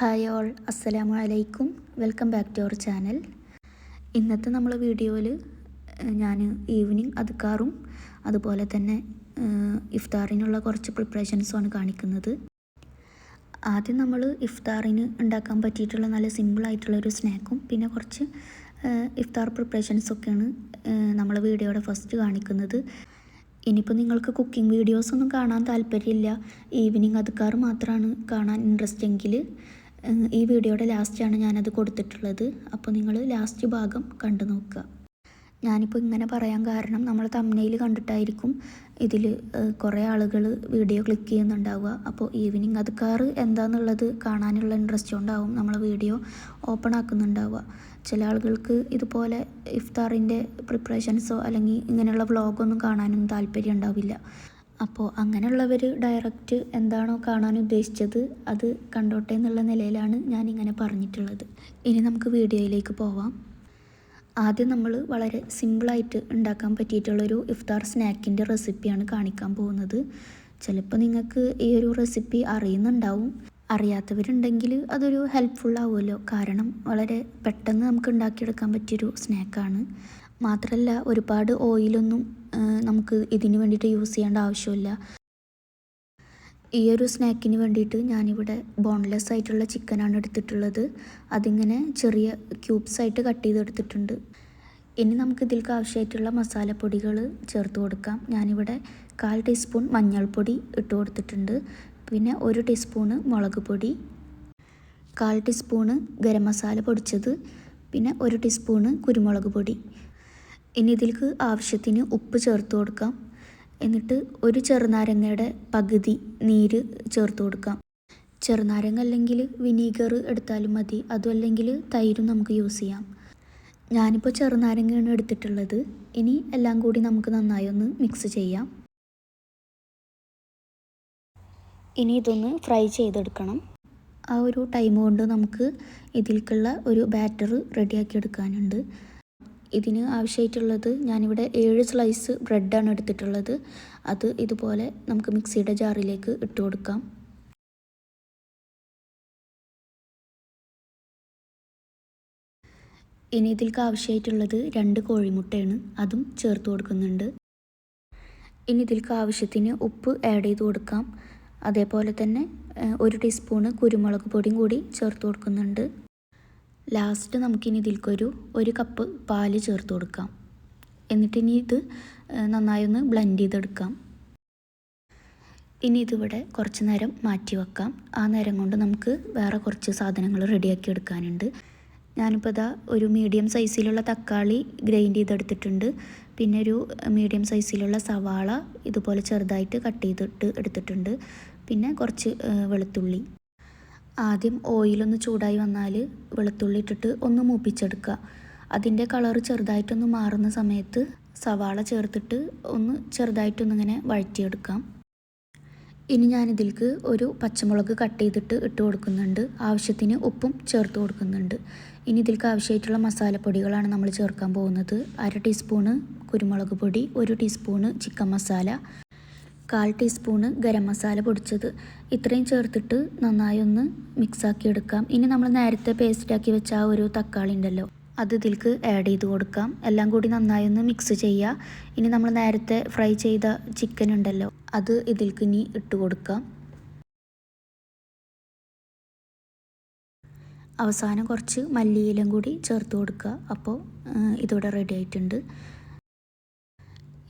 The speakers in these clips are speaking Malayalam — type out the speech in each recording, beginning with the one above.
ഹായ് ഓൾ അസ്സലാമു അലൈക്കും. Welcome back to our channel. ഇന്നത്തെ നമ്മൾ വീഡിയോയിൽ ഞാൻ ഈവനിങ് അതുക്കാറും അതുപോലെ തന്നെ ഇഫ്താറിനുള്ള കുറച്ച് പ്രിപ്പറേഷൻസുമാണ് കാണിക്കുന്നത്. ആദ്യം നമ്മൾ ഇഫ്താറിന് ഉണ്ടാക്കാൻ പറ്റിയിട്ടുള്ള നല്ല സിമ്പിളായിട്ടുള്ള ഒരു സ്നാക്കും പിന്നെ കുറച്ച് ഇഫ്താർ പ്രിപ്പറേഷൻസൊക്കെയാണ് നമ്മൾ വീഡിയോയുടെ ഫസ്റ്റ് കാണിക്കുന്നത്. ഇനിയിപ്പോൾ നിങ്ങൾക്ക് കുക്കിംഗ് വീഡിയോസൊന്നും കാണാൻ താല്പര്യമില്ല ഈവനിങ് അതുക്കാർ മാത്രമാണ് കാണാൻ ഇൻട്രസ്റ്റ് എങ്കിൽ ഈ വീഡിയോയുടെ ലാസ്റ്റാണ് ഞാനത് കൊടുത്തിട്ടുള്ളത്. അപ്പോൾ നിങ്ങൾ ലാസ്റ്റ് ഭാഗം കണ്ടു നോക്കുക. ഞാനിപ്പോൾ ഇങ്ങനെ പറയാൻ കാരണം നമ്മൾ തമ്മനയിൽ കണ്ടിട്ടായിരിക്കും ഇതിൽ കുറേ ആളുകൾ വീഡിയോ ക്ലിക്ക് ചെയ്യുന്നുണ്ടാവുക. അപ്പോൾ ഈവനിങ് അതുക്കാർ എന്താണെന്നുള്ളത് കാണാനുള്ള ഇൻട്രസ്റ്റ് കൊണ്ടാവും നമ്മൾ വീഡിയോ ഓപ്പൺ ആക്കുന്നുണ്ടാവുക. ചില ആളുകൾക്ക് ഇതുപോലെ ഇഫ്താറിന്റെ പ്രിപ്പറേഷൻസോ അല്ലെങ്കിൽ ഇങ്ങനെയുള്ള വ്ളോഗൊന്നും കാണാനൊന്നും താല്പര്യം ഉണ്ടാവില്ല. അപ്പോൾ അങ്ങനെയുള്ളവർ ഡയറക്റ്റ് എന്താണോ കാണാൻ ഉദ്ദേശിച്ചത് അത് കണ്ടോട്ടെ എന്നുള്ള നിലയിലാണ് ഞാൻ ഇങ്ങനെ പറഞ്ഞിട്ടുള്ളത്. ഇനി നമുക്ക് വീഡിയോയിലേക്ക് പോവാം. ആദ്യം നമ്മൾ വളരെ സിമ്പിളായിട്ട് ഉണ്ടാക്കാൻ പറ്റിയിട്ടുള്ളൊരു ഇഫ്താർ സ്നാക്കിന്റെ റെസിപ്പിയാണ് കാണിക്കാൻ പോകുന്നത്. ചിലപ്പോൾ നിങ്ങൾക്ക് ഈ ഒരു റെസിപ്പി അറിയുന്നുണ്ടാവും. അറിയാത്തവരുണ്ടെങ്കിൽ അതൊരു ഹെൽപ്ഫുൾ ആവുമല്ലോ. കാരണം വളരെ പെട്ടെന്ന് നമുക്ക് ഉണ്ടാക്കിയെടുക്കാൻ പറ്റിയൊരു സ്നാക്കാണ്. മാത്രമല്ല ഒരുപാട് ഓയിലൊന്നും നമുക്ക് ഇതിന് വേണ്ടിയിട്ട് യൂസ് ചെയ്യേണ്ട ആവശ്യമില്ല. ഈ ഒരു സ്നാക്കിന് വേണ്ടിയിട്ട് ഞാനിവിടെ ബോൺലെസ് ആയിട്ടുള്ള ചിക്കനാണ് എടുത്തിട്ടുള്ളത്. അതിങ്ങനെ ചെറിയ ക്യൂബ്സ് ആയിട്ട് കട്ട് ചെയ്തെടുത്തിട്ടുണ്ട്. ഇനി നമുക്ക് ഇതിലേക്ക് ആവശ്യമായിട്ടുള്ള മസാലപ്പൊടികൾ ചേർത്ത് കൊടുക്കാം. ഞാനിവിടെ കാൽ ടീസ്പൂൺ മഞ്ഞൾപ്പൊടി ഇട്ട് കൊടുത്തിട്ടുണ്ട്. പിന്നെ ഒരു ടീസ്പൂണ് മുളക് പൊടി കാൽ ടീസ്പൂണ് ഗരം മസാല പൊടിച്ചത് പിന്നെ ഒരു ടീസ്പൂണ് കുരുമുളക് പൊടി. ഇനി ഇതിലേക്ക് ആവശ്യത്തിന് ഉപ്പ് ചേർത്ത് കൊടുക്കാം. എന്നിട്ട് ഒരു ചെറുനാരങ്ങയുടെ പകുതി നീര് ചേർത്ത് കൊടുക്കാം. ചെറുനാരങ്ങ അല്ലെങ്കിൽ വിനീഗർ എടുത്താലും മതി. അതുമല്ലെങ്കിൽ തൈരും നമുക്ക് യൂസ് ചെയ്യാം. ഞാനിപ്പോൾ ചെറുനാരങ്ങയാണ് എടുത്തിട്ടുള്ളത്. ഇനി എല്ലാം കൂടി നമുക്ക് നന്നായി ഒന്ന് മിക്സ് ചെയ്യാം. ഇനി ഇതൊന്ന് ഫ്രൈ ചെയ്തെടുക്കണം. ആ ഒരു ടൈം കൊണ്ട് നമുക്ക് ഇതിലേക്കുള്ള ഒരു ബാറ്റർ റെഡിയാക്കി എടുക്കാനുണ്ട്. ഇതിന് ആവശ്യമായിട്ടുള്ളത് ഞാനിവിടെ ഏഴ് സ്ലൈസ് ബ്രെഡാണ് എടുത്തിട്ടുള്ളത്. അത് ഇതുപോലെ നമുക്ക് മിക്സിയുടെ ജാറിലേക്ക് ഇട്ട് കൊടുക്കാം. ഇനി ഇതിൽക്ക് ആവശ്യമായിട്ടുള്ളത് രണ്ട് കോഴിമുട്ടയാണ്. അതും ചേർത്ത് കൊടുക്കുന്നുണ്ട്. ഇനി ഇതിൽക്ക് ആവശ്യത്തിന് ഉപ്പ് ആഡ് ചെയ്ത് കൊടുക്കാം. അതേപോലെ തന്നെ ഒരു ടീസ്പൂണ് കുരുമുളക് പൊടിയും കൂടി ചേർത്ത് കൊടുക്കുന്നുണ്ട്. ലാസ്റ്റ് നമുക്കിനി ഇതിൽക്കൊരു ഒരു കപ്പ് പാൽ ചേർത്ത് കൊടുക്കാം. എന്നിട്ട് ഇനി ഇത് നന്നായി ഒന്ന് ബ്ലെൻഡ് ചെയ്തെടുക്കാം. ഇനി ഇതിവിടെ കുറച്ച് നേരം മാറ്റി വെക്കാം. ആ നേരം കൊണ്ട് നമുക്ക് വേറെ കുറച്ച് സാധനങ്ങൾ റെഡിയാക്കി എടുക്കാനുണ്ട്. ഞാനിപ്പോൾ ഇതാ ഒരു മീഡിയം സൈസിലുള്ള തക്കാളി ഗ്രൈൻഡ് ചെയ്തെടുത്തിട്ടുണ്ട്. പിന്നെ ഒരു മീഡിയം സൈസിലുള്ള സവാള ഇതുപോലെ ചെറുതായിട്ട് കട്ട് ചെയ്തിട്ട് എടുത്തിട്ടുണ്ട്. പിന്നെ കുറച്ച് വെളുത്തുള്ളി. ആദ്യം ഓയിലൊന്ന് ചൂടായി വന്നാൽ വെളുത്തുള്ളി ഇട്ടിട്ട് ഒന്ന് മൂപ്പിച്ചെടുക്കുക. അതിന്റെ കളർ ചെറുതായിട്ടൊന്ന് മാറുന്ന സമയത്ത് സവാള ചേർത്തിട്ട് ഒന്ന് ചെറുതായിട്ടൊന്നിങ്ങനെ വഴറ്റിയെടുക്കാം. ഇനി ഞാനിതിലേക്ക് ഒരു പച്ചമുളക് കട്ട് ചെയ്തിട്ട് ഇട്ട് കൊടുക്കുന്നുണ്ട്. ആവശ്യത്തിന് ഉപ്പും ചേർത്ത് കൊടുക്കുന്നുണ്ട്. ഇനി ഇതിൽക്ക് ആവശ്യമായിട്ടുള്ള മസാലപ്പൊടികളാണ് നമ്മൾ ചേർക്കാൻ പോകുന്നത്. അര ടീസ്പൂണ് കുരുമുളക് പൊടി ഒരു ടീസ്പൂണ് ചിക്കൻ മസാല കാൽ ടീസ്പൂണ് ഗരം മസാല പൊടിച്ചത്. ഇത്രയും ചേർത്തിട്ട് നന്നായി ഒന്ന് മിക്സാക്കി എടുക്കാം ഇനി നമ്മൾ നേരത്തെ പേസ്റ്റാക്കി വെച്ച ആ ഒരു തക്കാളി ഉണ്ടല്ലോ അത് ഇതിൽക്ക് ആഡ് ചെയ്ത് കൊടുക്കാം. എല്ലാം കൂടി നന്നായി ഒന്ന് മിക്സ് ചെയ്യുക ഇനി നമ്മൾ നേരത്തെ ഫ്രൈ ചെയ്ത ചിക്കൻ ഉണ്ടല്ലോ അത് ഇതിൽക്ക് ഇനി ഇട്ട് കൊടുക്കാം. അവസാനം കുറച്ച് മല്ലിയിലും കൂടി ചേർത്ത് കൊടുക്കുക. അപ്പോൾ ഇതോടെ റെഡി ആയിട്ടുണ്ട്.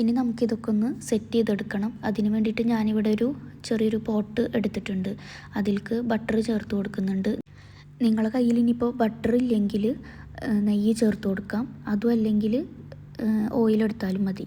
ഇനി നമുക്കിതൊക്കെ ഒന്ന് സെറ്റ് ചെയ്തെടുക്കണം. അതിന് വേണ്ടിയിട്ട് ഞാനിവിടെ ഒരു ചെറിയൊരു പോട്ട് എടുത്തിട്ടുണ്ട്. അതിൽക്ക് ബട്ടർ ചേർത്ത് കൊടുക്കുന്നുണ്ട്. നിങ്ങളെ കയ്യിൽ ഇനിയിപ്പോൾ ബട്ടർ ഇല്ലെങ്കിൽ നെയ്യ് ചേർത്ത് കൊടുക്കാം. അതും അല്ലെങ്കിൽ ഓയിലെടുത്താലും മതി.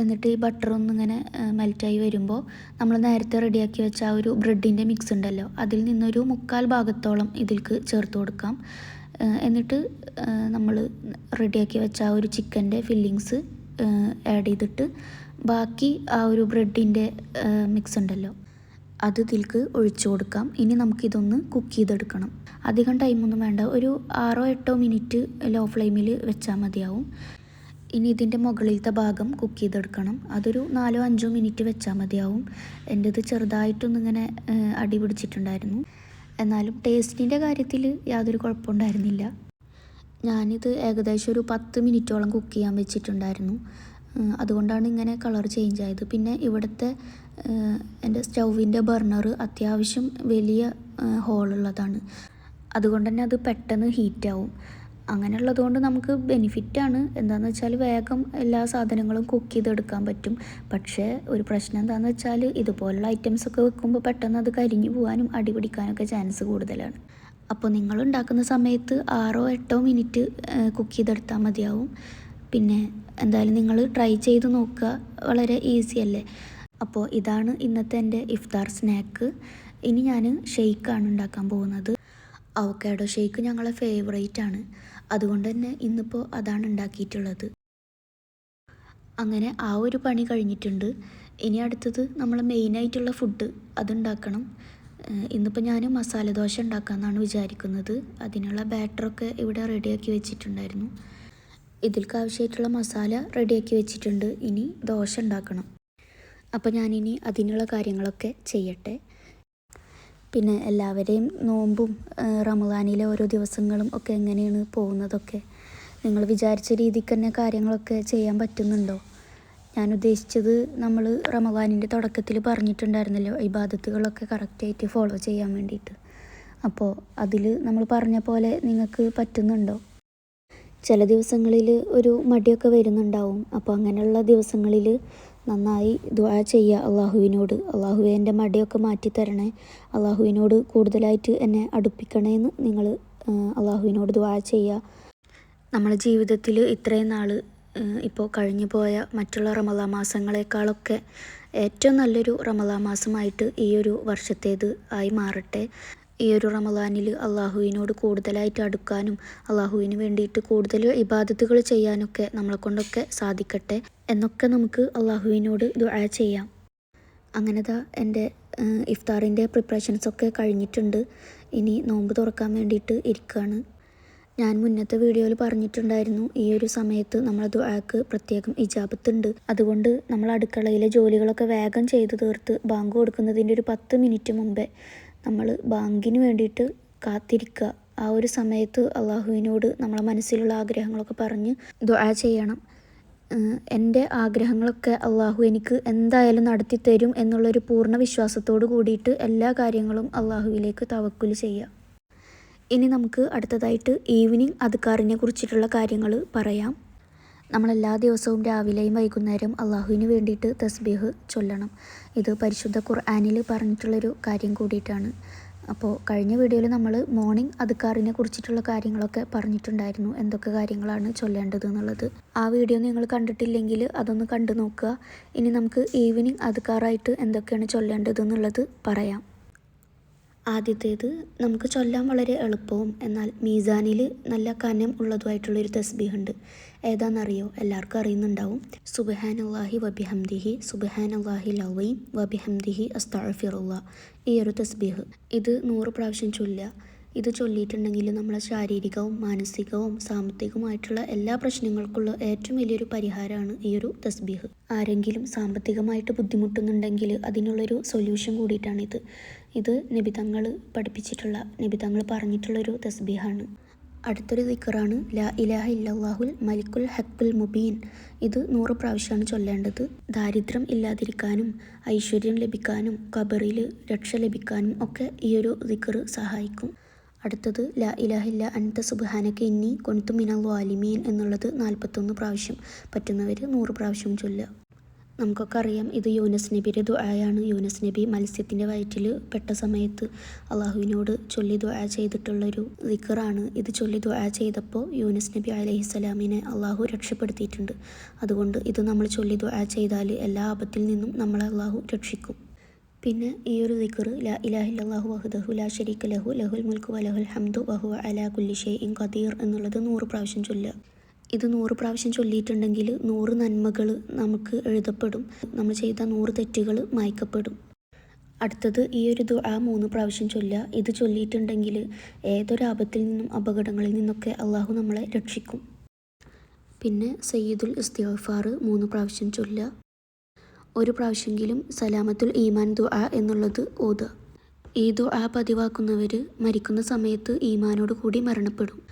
എന്നിട്ട് ഈ ബട്ടർ ഒന്നിങ്ങനെ മെൽറ്റായി വരുമ്പോൾ നമ്മൾ നേരത്തെ റെഡിയാക്കി വെച്ച ആ ഒരു ബ്രെഡിന്റെ മിക്സ് ഉണ്ടല്ലോ. അതിൽ നിന്നൊരു മുക്കാൽ ഭാഗത്തോളം ഇതിൽക്ക് ചേർത്ത് കൊടുക്കാം. എന്നിട്ട് നമ്മൾ റെഡിയാക്കി വെച്ച ആ ഒരു ചിക്കന്റെ ഫില്ലിങ്സ് ആഡ് ചെയ്തിട്ട് ബാക്കി ആ ഒരു ബ്രെഡിന്റെ മിക്സ് ഉണ്ടല്ലോ. അത് ഇതിൽക്ക് ഒഴിച്ചു കൊടുക്കാം. ഇനി നമുക്കിതൊന്ന് കുക്ക് ചെയ്തെടുക്കണം. അധികം ടൈമൊന്നും വേണ്ട. ഒരു ആറോ എട്ടോ മിനിറ്റ് ലോ ഫ്ലെയിമിൽ വെച്ചാൽ മതിയാവും. ഇനി ഇതിന്റെ മുകളിലത്തെ ഭാഗം കുക്ക് ചെയ്തെടുക്കണം. അതൊരു നാലോ അഞ്ചോ മിനിറ്റ് വെച്ചാൽ മതിയാവും. എന്റെ ഇത് ചെറുതായിട്ടൊന്നിങ്ങനെ അടി പിടിച്ചിട്ടുണ്ടായിരുന്നു. എന്നാലും ടേസ്റ്റിന്റെ കാര്യത്തിൽ യാതൊരു കുഴപ്പമുണ്ടായിരുന്നില്ല. ഞാനിത് ഏകദേശം ഒരു പത്ത് മിനിറ്റോളം കുക്ക് ചെയ്യാൻ വെച്ചിട്ടുണ്ടായിരുന്നു. അതുകൊണ്ടാണ് ഇങ്ങനെ കളർ ചേഞ്ച് ആയത്. പിന്നെ ഇവിടുത്തെ എന്റെ സ്റ്റൗവിന്റെ ബർണർ അത്യാവശ്യം വലിയ ഹോളുള്ളതാണ് അതുകൊണ്ട് തന്നെ അത് പെട്ടെന്ന് ഹീറ്റാവും അങ്ങനെയുള്ളത് കൊണ്ട് നമുക്ക് ബെനിഫിറ്റാണ് എന്താണെന്ന് വെച്ചാൽ വേഗം എല്ലാ സാധനങ്ങളും കുക്ക് ചെയ്തെടുക്കാൻ പറ്റും. പക്ഷേ ഒരു പ്രശ്നം എന്താണെന്ന് വെച്ചാൽ ഇതുപോലുള്ള ഐറ്റംസ് ഒക്കെ വെക്കുമ്പോൾ പെട്ടെന്ന് അത് കരിഞ്ഞു പോകാനും അടിപിടിക്കാനൊക്കെ ചാൻസ് കൂടുതലാണ്. അപ്പോൾ നിങ്ങൾ ഉണ്ടാക്കുന്ന സമയത്ത് ആറോ എട്ടോ മിനിറ്റ് കുക്ക് ചെയ്തെടുത്താൽ മതിയാവും. പിന്നെ എന്തായാലും നിങ്ങൾ ട്രൈ ചെയ്ത് നോക്കുക. വളരെ ഈസി അല്ലേ? അപ്പോൾ ഇതാണ് ഇന്നത്തെ എന്റെ ഇഫ്താർ സ്നാക്ക്. ഇനി ഞാൻ ഷെയ്ക്കാണ് ഉണ്ടാക്കാൻ പോകുന്നത്. അവക്കാഡോ ഷെയ്ക്ക് ഞങ്ങളെ ഫേവറേറ്റ് ആണ്. അതുകൊണ്ട് തന്നെ ഇന്നിപ്പോൾ അതാണ് ഉണ്ടാക്കിയിട്ടുള്ളത്. അങ്ങനെ ആ ഒരു പണി കഴിഞ്ഞിട്ടുണ്ട്. ഇനി അടുത്തത് നമ്മൾ മെയിനായിട്ടുള്ള ഫുഡ് അതുണ്ടാക്കണം ഇന്നിപ്പോൾ ഞാൻ മസാല ദോശ ഉണ്ടാക്കാമെന്നാണ് വിചാരിക്കുന്നത്. അതിനുള്ള ബാറ്ററൊക്കെ ഇവിടെ റെഡിയാക്കി വെച്ചിട്ടുണ്ടായിരുന്നു. ഇതിൽക്ക് ആവശ്യമായിട്ടുള്ള മസാല റെഡിയാക്കി വെച്ചിട്ടുണ്ട്. ഇനി ദോശ ഉണ്ടാക്കണം. അപ്പോൾ ഞാനിനി അതിനുള്ള കാര്യങ്ങളൊക്കെ ചെയ്യട്ടെ. പിന്നെ എല്ലാവരെയും നോമ്പും റമദാനിലെ ഓരോ ദിവസങ്ങളും ഒക്കെ എങ്ങനെയാണ് പോകുന്നതൊക്കെ നിങ്ങൾ വിചാരിച്ച രീതിക്ക് തന്നെ കാര്യങ്ങളൊക്കെ ചെയ്യാൻ പറ്റുന്നുണ്ടോ? ഞാൻ ഉദ്ദേശിച്ചത് നമ്മൾ റമദാനിന്റെ തുടക്കത്തിൽ പറഞ്ഞിട്ടുണ്ടായിരുന്നല്ലോ ഇബാദത്തുകളൊക്കെ കറക്റ്റായിട്ട് ഫോളോ ചെയ്യാൻ വേണ്ടിയിട്ട്. അപ്പോൾ അതിൽ നമ്മൾ പറഞ്ഞ പോലെ നിങ്ങൾക്ക് പറ്റുന്നുണ്ടോ? ചില ദിവസങ്ങളിൽ ഒരു മടിയൊക്കെ വരുന്നുണ്ടാവും. അപ്പോൾ അങ്ങനെയുള്ള ദിവസങ്ങളിൽ നന്നായി ദുആ ചെയ്യുക അള്ളാഹുവിനോട്. അള്ളാഹുവെ എന്റെ മടിയൊക്കെ മാറ്റി തരണേ. അള്ളാഹുവിനോട് കൂടുതലായിട്ട് എന്നെ അടുപ്പിക്കണേന്ന് നിങ്ങൾ അള്ളാഹുവിനോട് ദുആ ചെയ്യുക. നമ്മുടെ ജീവിതത്തിൽ ഇത്രയും നാൾ ഇപ്പോൾ കഴിഞ്ഞു പോയ മറ്റുള്ള റമദാ മാസങ്ങളെക്കാളൊക്കെ ഏറ്റവും നല്ലൊരു റമദാ മാസമായിട്ട് ഈ ഒരു വർഷത്തേത് ആയി മാറട്ടെ. ഈ ഒരു റമദാനിൽ അള്ളാഹുവിനോട് കൂടുതലായിട്ട് അടുക്കാനും അള്ളാഹുവിന് വേണ്ടിയിട്ട് കൂടുതൽ ഇബാദത്തുകൾ ചെയ്യാനൊക്കെ നമ്മളെ കൊണ്ടൊക്കെ സാധിക്കട്ടെ എന്നൊക്കെ നമുക്ക് അള്ളാഹുവിനോട് ദുആ ചെയ്യാം. അങ്ങനെതാ എന്റെ ഇഫ്താറിന്റെ പ്രിപ്പറേഷൻസൊക്കെ കഴിഞ്ഞിട്ടുണ്ട്. ഇനി നോമ്പ് തുറക്കാൻ വേണ്ടിയിട്ട് ഇരിക്കുകയാണ് ഞാൻ മുന്നത്തെ വീഡിയോയിൽ പറഞ്ഞിട്ടുണ്ടായിരുന്നു ഈ ഒരു സമയത്ത് നമ്മൾ ദുആക്ക് പ്രത്യേകം ഇജാബത്തുണ്ട് അതുകൊണ്ട് നമ്മൾ അടുക്കളയിലെ ജോലികളൊക്കെ വേഗം ചെയ്തു തീർത്ത് ബാങ്ക് കൊടുക്കുന്നതിന്റെ ഒരു പത്ത് മിനിറ്റ് മുമ്പേ നമ്മൾ ബാങ്കിന് വേണ്ടിയിട്ട് കാത്തിരിക്കുക. ആ ഒരു സമയത്ത് അള്ളാഹുവിനോട് നമ്മളെ മനസ്സിലുള്ള ആഗ്രഹങ്ങളൊക്കെ പറഞ്ഞ് ദുആ ചെയ്യണം. എന്റെ ആഗ്രഹങ്ങളൊക്കെ അള്ളാഹു എനിക്ക് എന്തായാലും നടത്തി തരും എന്നുള്ളൊരു പൂർണ വിശ്വാസത്തോട് കൂടിയിട്ട് എല്ലാ കാര്യങ്ങളും അള്ളാഹുവിലേക്ക് തവക്കുൽ ചെയ്യുക ഇനി നമുക്ക് അടുത്തതായിട്ട് ഈവനിങ് അധികാറിനെ കുറിച്ചിട്ടുള്ള കാര്യങ്ങൾ പറയാം. നമ്മൾ എല്ലാ ദിവസവും രാവിലെയും വൈകുന്നേരം അള്ളാഹുവിന് വേണ്ടിയിട്ട് തസ്ബീഹ് ചൊല്ലണം. ഇത് പരിശുദ്ധ ഖുർആാനിൽ പറഞ്ഞിട്ടുള്ളൊരു കാര്യം കൂടിയിട്ടാണ്. അപ്പോൾ കഴിഞ്ഞ വീഡിയോയിൽ നമ്മൾ മോർണിംഗ് അധികാറിനെ കുറിച്ചിട്ടുള്ള കാര്യങ്ങളൊക്കെ പറഞ്ഞിട്ടുണ്ടായിരുന്നു. എന്തൊക്കെ കാര്യങ്ങളാണ് ചൊല്ലേണ്ടത് എന്നുള്ളത്. ആ വീഡിയോ നിങ്ങൾ കണ്ടിട്ടില്ലെങ്കിൽ അതൊന്ന് കണ്ടു നോക്കുക. ഇനി നമുക്ക് ഈവനിങ് അധികാറായിട്ട് എന്തൊക്കെയാണ് ചൊല്ലേണ്ടത് എന്നുള്ളത് പറയാം. ആദ്യത്തേത് നമുക്ക് ചൊല്ലാൻ വളരെ എളുപ്പവും എന്നാൽ മീസാനിൽ നല്ല കനം ഉള്ളതുമായിട്ടുള്ളൊരു തസ്ബീഹ് ഉണ്ട് ഏതാണെന്നറിയോ? എല്ലാവർക്കും അറിയുന്നുണ്ടാവും. സുബഹാൻ അള്ളാഹി വബിഹംദിഹി സുബഹാനല്ലാഹി ലവീം വബിഹംദിഹി അസ്താഫിറുള്ള ഈ ഒരു തസ്ബീഹ്. ഇത് നൂറ് പ്രാവശ്യം ചൊല്ലുക. ഇത് ചൊല്ലിയിട്ടുണ്ടെങ്കിൽ നമ്മളെ ശാരീരികവും മാനസികവും സാമ്പത്തികവുമായിട്ടുള്ള എല്ലാ പ്രശ്നങ്ങൾക്കുള്ള ഏറ്റവും വലിയൊരു പരിഹാരമാണ് ഈ ഒരു തസ്ബീഹ്. ആരെങ്കിലും സാമ്പത്തികമായിട്ട് ബുദ്ധിമുട്ടുന്നുണ്ടെങ്കിൽ അതിനുള്ളൊരു സൊല്യൂഷൻ കൂടിയിട്ടാണിത്. ഇത് നബിതങ്ങൾ പഠിപ്പിച്ചിട്ടുള്ള നബിതങ്ങൾ പറഞ്ഞിട്ടുള്ളൊരു തസ്ബീഹാണ്. അടുത്തൊരു ദിക്കറാണ് ലാ ഇലാഹ ഇല്ലാഹുൽ മലിക്കുൽ ഹക്കുൽ മുബീൻ. ഇത് നൂറ് പ്രാവശ്യമാണ് ചൊല്ലേണ്ടത്. ദാരിദ്ര്യം ഇല്ലാതിരിക്കാനും ഐശ്വര്യം ലഭിക്കാനും കബറിൽ രക്ഷ ലഭിക്കാനും ഒക്കെ ഈ ഒരു ദിക്കറ് സഹായിക്കും. അടുത്തത് ലാ ഇലാഹില്ല അൻത സുബാനക്ക് ഇന്നി കൊണുത്തു മിനൽ വാലിമീൻ എന്നുള്ളത് നാൽപ്പത്തൊന്ന് പ്രാവശ്യം പറ്റുന്നവർ നൂറ് പ്രാവശ്യം ചൊല്ലുക. നമുക്കൊക്കെ അറിയാം ഇത് യൂനസ് നബിയുടെ ദുആയാണ്. യൂനസ് നബി മത്സ്യത്തിന്റെ വയറ്റിൽ പെട്ട സമയത്ത് അള്ളാഹുവിനോട് ചൊല്ലി ദുആ ചെയ്തിട്ടുള്ളൊരു ദിക്കറാണ് ഇത് ചൊല്ലി ദുആ ചെയ്തപ്പോൾ യൂനസ് നബി അലൈഹിസ്സലാമിനെ അള്ളാഹു രക്ഷപ്പെടുത്തിയിട്ടുണ്ട്. അതുകൊണ്ട് ഇത് നമ്മൾ ചൊല്ലി ദുആ ചെയ്താൽ എല്ലാ ആപത്തിൽ നിന്നും നമ്മളെ അള്ളാഹു രക്ഷിക്കും. പിന്നെ ഈ ഒരു ദിക്കറ് ലാ ഇലാഹില്ലാഹു വഹുദഹു ലാ ഷരീഖ് ലഹു ലഹുൽ മുൽക്കു വലഹുൽ ഹംദു വഹു അലാ കുല്ലി ഷൈഇൻ ഖദീർ എന്നുള്ളത് നൂറ് പ്രാവശ്യം ചൊല്ലുക. ഇത് നൂറ് പ്രാവശ്യം ചൊല്ലിയിട്ടുണ്ടെങ്കിൽ നൂറ് നന്മകൾ നമുക്ക് എഴുതപ്പെടും. നമ്മൾ ചെയ്ത നൂറ് തെറ്റുകൾ മായ്ക്കപ്പെടും. അടുത്തത് ഈ ഒരു ദുആ മൂന്ന് പ്രാവശ്യം ചൊല്ലുക. ഇത് ചൊല്ലിയിട്ടുണ്ടെങ്കിൽ ഏതൊരു ആപത്തിൽ നിന്നും അപകടങ്ങളിൽ നിന്നൊക്കെ അള്ളാഹു നമ്മളെ രക്ഷിക്കും. പിന്നെ സയ്യിദുൽ ഇസ്തിഗ്ഫാർ മൂന്ന് പ്രാവശ്യം ചൊല്ലുക. ഒരു പ്രാവശ്യമെങ്കിലും സലാമത്തുൽ ഈമാൻ ദുആ എന്നുള്ളത് ഓതുക. ഈ ദുആ പതിവാക്കുന്നവർ മരിക്കുന്ന സമയത്ത് ഈമാനോട് കൂടി മരണപ്പെടും.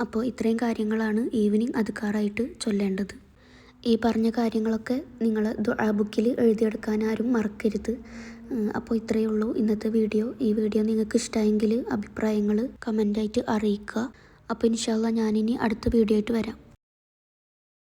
അപ്പോൾ ഇത്രയും കാര്യങ്ങളാണ് ഈവനിങ് അധികാറായിട്ട് ചൊല്ലേണ്ടത്. ഈ പറഞ്ഞ കാര്യങ്ങളൊക്കെ നിങ്ങൾ ദുആ ബുക്കിൽ എഴുതിയെടുക്കാൻ ആരും മറക്കരുത്. അപ്പോൾ ഇത്രയേ ഉള്ളൂ ഇന്നത്തെ വീഡിയോ. ഈ വീഡിയോ നിങ്ങൾക്ക് ഇഷ്ടമായെങ്കിൽ അഭിപ്രായങ്ങൾ കമന്റായിട്ട് അറിയിക്കുക. അപ്പോൾ ഇൻഷാല്ല ഞാനിനി അടുത്ത വീഡിയോ ആയിട്ട് വരാം.